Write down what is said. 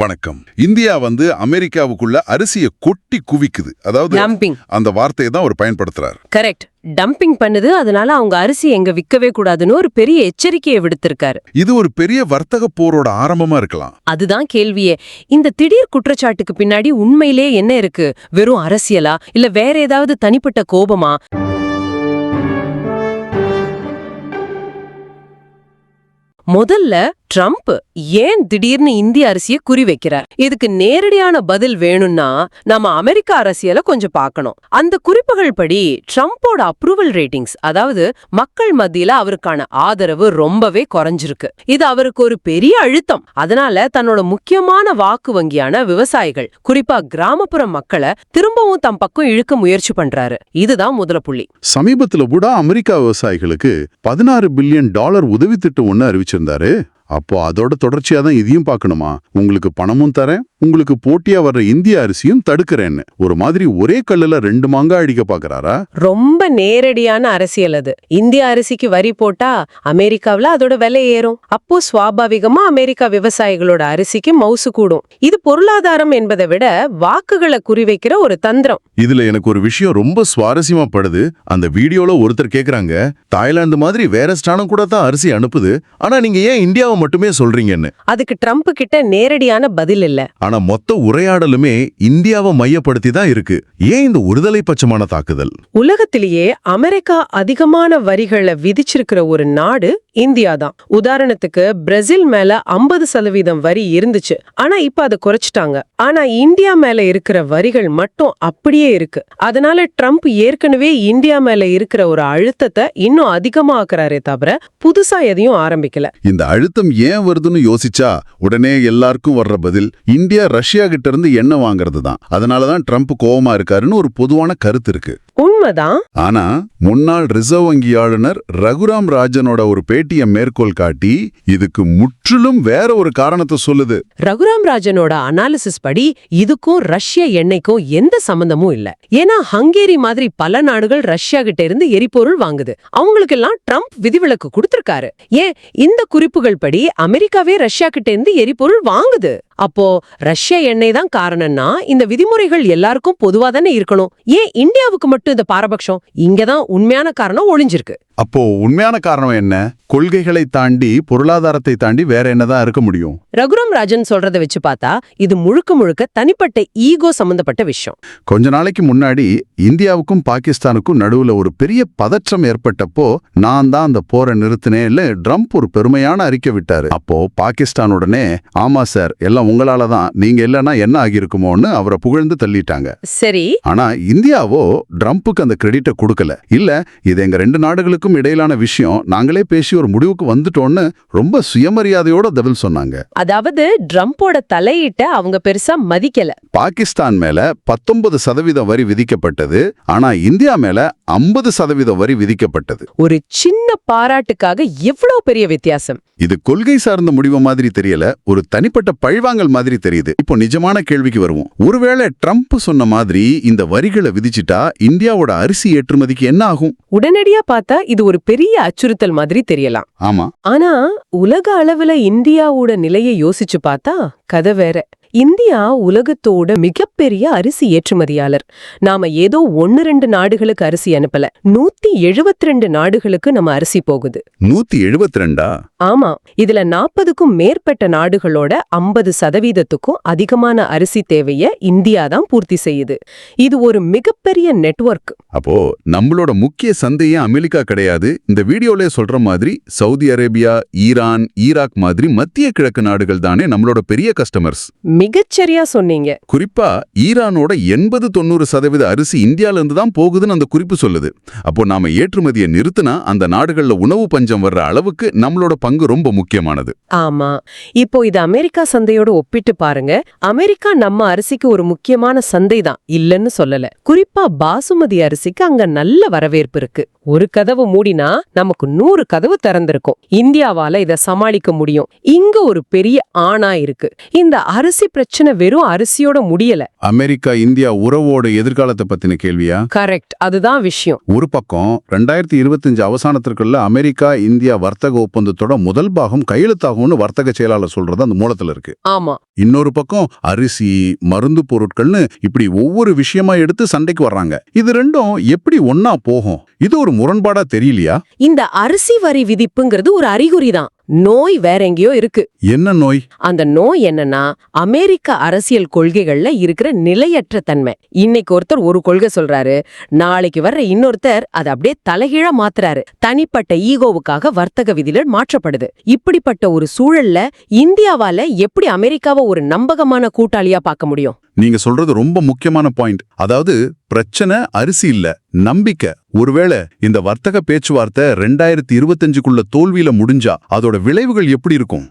வணக்கம். இந்தியா வந்து அமெரிக்காவுக்குள்ள அரிசியை கொட்டி குவிக்குது. அதாவது டம்பிங் அந்த வார்த்தையை தான் அவர் பயன்படுத்துறாரு. கரெக்ட் டம்பிங் பண்ணுது அதனால அவங்க அரிசி எங்க விக்கவே கூடாதுன்னு ஒரு பெரிய எச்சரிக்கையை விடுத்திருக்காரு. இது ஒரு பெரிய வர்த்தக போரோட ஆரம்பமா இருக்கலாம். அதுதான் கேள்வியே. இந்த திடீர் குற்றச்சாட்டுக்கு பின்னாடி உண்மையிலே என்ன இருக்கு? வெறும் அரசியலா? இல்ல வேற ஏதாவது தனிப்பட்ட கோபமா? முதல்ல ட்ரம்ப் ஏன் திடீர்னு இந்திய அரிசியை குறி வைக்கிறார் இதுக்கு நேரடியான பதில் வேணும்னா நாம அமெரிக்க அரசியலை கொஞ்சம் பார்க்கணும். அந்த குறிப்புகள் படி ட்ரம்ப்போட அப்ரூவல் ரேட்டிங்ஸ் அதாவது மக்கள் மத்தியில அவருக்கான ஆதரவு ரொம்பவே குறைஞ்சிருக்கு. இது அவருக்கு ஒரு பெரிய அழுத்தம். அதனால தன்னோட முக்கியமான வாக்கு வங்கியான விவசாயிகள் குறிப்பா கிராமப்புற மக்களை திரும்பவும் தம் பக்கம் இழுக்க முயற்சி பண்றாரு. இதுதான் முதல புள்ளி. சமீபத்துல கூட அமெரிக்கா விவசாயிகளுக்கு பதினாறு பில்லியன் டாலர் உதவி திட்டம் ஒன்னு அறிவிச்சிருந்தாரு. அப்போ அதோட தொடர்ச்சியா தான் இதையும் பார்க்கணுமா? உங்களுக்கு பணமும் தரேன் உங்களுக்கு போட்டியா வர்ற இந்திய அரிசியும் தடுக்கிறேன்னு. ஒரு மாதிரி ஒரே கல்லுல ரெண்டு மாங்காய் அடிக்க பாக்குறாரா ரொம்ப நேரடியான அரசியல் அது. இந்திய அரிசிக்கு வரி போட்டா அமெரிக்காவுல அதோட விலை ஏறும். அப்போ சுவாபாவிகமா அமெரிக்கா விவசாயிகளோட அரிசிக்கு மவுசு கூடும். இது பொருளாதாரம் என்பதை விட வாக்குகளை குறிவைக்கிற ஒரு தந்திரம். இதுல எனக்கு ஒரு விஷயம் ரொம்ப சுவாரஸ்யமா படுது. அந்த வீடியோல ஒருத்தர் கேக்குறாங்க தாய்லாந்து மாதிரி வேற ஸ்டானம் கூட தான் அரிசி அனுப்புது. ஆனா நீங்க ஏன் இந்தியாவை மட்டுமே சொல்றீங்கன்னு. அதுக்கு ட்ரம்ப் கிட்ட நேரடியான பதில் இல்ல. ஆனா மொத்த உரையாடலுமே இந்தியாவை மையப்படுத்தி தான் இருக்கு. ஏன் இந்த ஒருதலை பட்சமான தாக்குதல்? உலகத்திலேயே அமெரிக்கா அதிகமான வரிகளை விதிச்சிருக்கிற ஒரு நாடு இந்தியா தான். உதாரணத்துக்கு பிரேசில் மேல ஐம்பது சதவீதம் வரி இருந்துச்சு. ஆனா இப்ப அதை குறைச்சிட்டாங்க. ஆனா இந்தியா மேல இருக்கிற வரிகள் மட்டும் அப்படியே இருக்கு. அதனால ட்ரம்ப் ஏற்கனவே இந்தியா மேல இருக்கிற ஒரு அழுத்தத்தை இன்னும் அதிகமாக்குறாரே தவிர புதுசா எதையும் ஆரம்பிக்கல. இந்த அழுத்தம் ஏன் வருதுன்னு யோசிச்சா உடனே எல்லாருக்கும் வர்ற பதில் இந்தியா ரஷ்யா கிட்ட இருந்து எண்ணெய் வாங்குறது தான் அதனாலதான் ட்ரம்ப் கோவமா இருக்காருன்னு ஒரு பொதுவான கருத்து இருக்கு. உண்மைதான். ஆனா முன்னாள் ரிசர்வ் வங்கி ஆளுநர் ரகுராம் ராஜனோட ஒரு பேட்டியை மேற்கோள் காட்டி இதுக்கு முற்றிலும் வேற ஒரு காரணத்தை சொல்லுது. ரகுராம் ராஜனோட அனாலிசிஸ் படி இதுக்கும் ரஷ்ய எண்ணெய்க்கும் எந்த சம்பந்தமும் இல்ல. ஏன்னா ஹங்கேரி மாதிரி பல நாடுகள் ரஷ்யா கிட்ட இருந்து எரிபொருள் வாங்குது. அவங்களுக்கெல்லாம் ட்ரம்ப் விதிவிலக்கு கொடுத்திருக்காரு. ஏன்? இந்த குறிப்புகள் படி அமெரிக்காவே ரஷ்யா கிட்ட இருந்து எரிபொருள் வாங்குது. அப்போ ரஷ்ய எண்ணெய் தான் காரணம்னா இந்த விதிமுறைகள் எல்லாருக்கும் பொதுவா தானே இருக்கணும். ஏன் இந்தியாவுக்கு மட்டும் இந்த பாரபட்சம்? இங்கதான் உண்மையான காரணம் ஒளிஞ்சிருக்கு. அப்போ உண்மையான காரணம் என்ன? கொள்கைகளை தாண்டி பொருளாதாரத்தை தாண்டி வேற என்னதான் இருக்க முடியும்? ரகுராம் ராஜன் சொல்றதை வச்சு பார்த்தா இது முழுக்க முழுக்க தனிப்பட்ட ஈகோ சம்பந்தப்பட்ட விஷயம். கொஞ்ச நாளைக்கு முன்னாடி இந்தியாவுக்கும் பாகிஸ்தானுக்கும் நடுவுல ஒரு பெரிய பதற்றம் ஏற்பட்டப்போ நான் தான் அந்த போரை நிறுத்தினேன்னு ட்ரம்ப் ஒரு பெருமையான அறிக்கை விட்டாரு. அப்போ பாகிஸ்தான் உடனே ஆமா சார் எல்லாம் உங்களால தான் நீங்க இல்லைன்னா என்ன ஆகியிருக்குமோன்னு அவரை புகழ்ந்து தள்ளிட்டாங்க. சரி. ஆனா இந்தியாவோ ட்ரம்ப்புக்கு அந்த கிரெடிட்டை கொடுக்கல. இல்ல இது எங்க ரெண்டு நாடுகளுக்கும் இடையிலான விஷயம் நாங்களே பேசி ஒரு முடிவுக்கு வந்துட்டோம்னு ரொம்ப சுயமரியாதையோட பதில் சொன்னாங்க. அதாவது ட்ரம்போட தலையீட்ட அவங்க பெருசா மதிக்கல. பாகிஸ்தான் மேல பத்தொன்பது சதவீதம் வரி விதிக்கப்பட்டது ஆனா இந்தியா மேல ஐம்பது சதவீதம் வரி விதிக்கப்பட்டது. ஒரு சின்ன பாராட்டுக்காக எவ்வளவு பெரிய வித்தியாசம்? இது கொள்கை சார்ந்த முடிவு மாதிரி தெரியல ஒரு தனிப்பட்ட பழிவாங்கல் மாதிரி தெரியுது. இப்போ நிஜமான கேள்விக்கு வருவோம். ஒருவேளை ட்ரம்ப் சொன்ன மாதிரி இந்த வரிகளை விதிச்சிட்டா இந்தியாவோட அரிசி ஏற்றுமதிக்கு என்ன ஆகும்? உடனடியா பார்த்தா இது ஒரு பெரிய அச்சுறுத்தல் மாதிரி தெரியலாம். ஆமா. ஆனா உலக அளவுல இந்தியாவோட நிலையை யோசிச்சு பார்த்தா கதை வேற. இந்தியா உலகத்தோட மிகப்பெரிய அரிசி ஏற்றுமதியாளர். நாம ஏதோ ஒன்னு ரெண்டு நாடுகளுக்கு அரிசி அனுப்பல. நூத்தி எழுபத்தி ரெண்டு நாடுகளுக்கு நம்ம அரிசி போகுது. நூத்தி எழுபத்தி ரெண்டா ஆமா. இதுல நாற்பதுக்கும் மேற்பட்ட நாடுகளோட ஐம்பது சதவீதத்துக்கும் அதிகமான அரிசி தேவைய இந்தியா தான் பூர்த்தி செய்யுது. இது ஒரு மிகப்பெரிய நெட்வொர்க். அப்போ நம்மளோட முக்கிய சந்தையே அமெரிக்கா கிடையாது. இந்த வீடியோல சொல்ற மாதிரி சவுதி அரேபியா ஈரான் ஈராக் மாதிரி மத்திய கிழக்கு நாடுகள் தானே நம்மளோட பெரிய கஸ்டமர்ஸ் மிகச்சரியா சொன்னீங்க. குறிப்பா ஈரானோட எண்பது தொண்ணூறு சதவீத அரிசி இந்தியால இருந்து தான் போகுதுன்னு அந்த குறிப்பு சொல்லுது. அப்போ நாம ஏற்றுமதியை நிறுத்தினா அந்த நாடுகள்ல உணவு பஞ்சம் வர்ற அளவுக்கு நம்மளோட பங்கு ரொம்ப முக்கியமானது. ஆமா. இப்போ இது அமெரிக்கா சந்தையோட ஒப்பிட்டு பாருங்க. அமெரிக்கா நம்ம அரிசிக்கு ஒரு முக்கியமான சந்தை தான். இல்லன்னு சொல்லல. குறிப்பா பாசுமதி அரிசிக்கு அங்க நல்ல வரவேற்பு இருக்கு. ஒரு கதவு மூடினா நமக்கு நூறு கதவு திறந்திருக்கும். இந்தியாவால இத சமாளிக்க முடியும். இங்க ஒரு பெரிய ஆணா இருக்கு. இந்த அரிசி பிரச்சனை வெறும் அரிசியோட முடியல. அமெரிக்கா இந்தியா உறவோட எதிர்காலத்தை பத்தின கேள்வியா? கரெக்ட் அதுதான் விஷயம். ஒரு பக்கம் ரெண்டாயிரத்தி இருபத்தஞ்சு அவசானத்திற்குள்ள அமெரிக்கா இந்தியா வர்த்தக ஒப்பந்தத்தோட முதல் பாகம் கையெழுத்தாகும்னு வர்த்தக செயலாளர் சொல்றது அந்த மூலத்துல இருக்கு. ஆமா. இன்னொரு பக்கம் அரிசி மருந்து பொருட்கள்னு இப்படி ஒவ்வொரு விஷயமா எடுத்து சண்டைக்கு வர்றாங்க. இது ரெண்டும் எப்படி ஒன்னா போகும்? இது ஒரு முரண்பாடா தெரியலையா? இந்த அரிசி வரி விதிப்புங்கிறது ஒரு அறிகுறி தான் நோய் வேற எங்கேயோ இருக்கு. என்ன நோய்? அந்த நோய் என்னன்னா அமெரிக்க அரசியல் கொள்கைகள்ல இருக்கிற நிலையற்ற தன்மை. இன்னைக்கு ஒருத்தர் ஒரு கொள்கை சொல்றாரு நாளைக்கு வர்ற இன்னொருத்தர் அதை அப்படியே தலைகீழா மாத்துறாரு. தனிப்பட்ட ஈகோவுக்காக வர்த்தக விதிகள் மாற்றப்படுது. இப்படிப்பட்ட ஒரு சூழல்ல இந்தியாவால எப்படி அமெரிக்காவை ஒரு நம்பகமான கூட்டாளியா பார்க்க முடியும்? நீங்க சொல்றது ரொம்ப முக்கியமான பாயிண்ட் அதாவது பிரச்சனை அரிசி இல்ல நம்பிக்கை. ஒருவேளை இந்த வர்த்தக பேச்சுவார்த்தை ரெண்டாயிரத்தி இருபத்தஞ்சுக்குள்ள தோல்வியில முடிஞ்சா அதோட விளைவுகள் எப்படி இருக்கும்?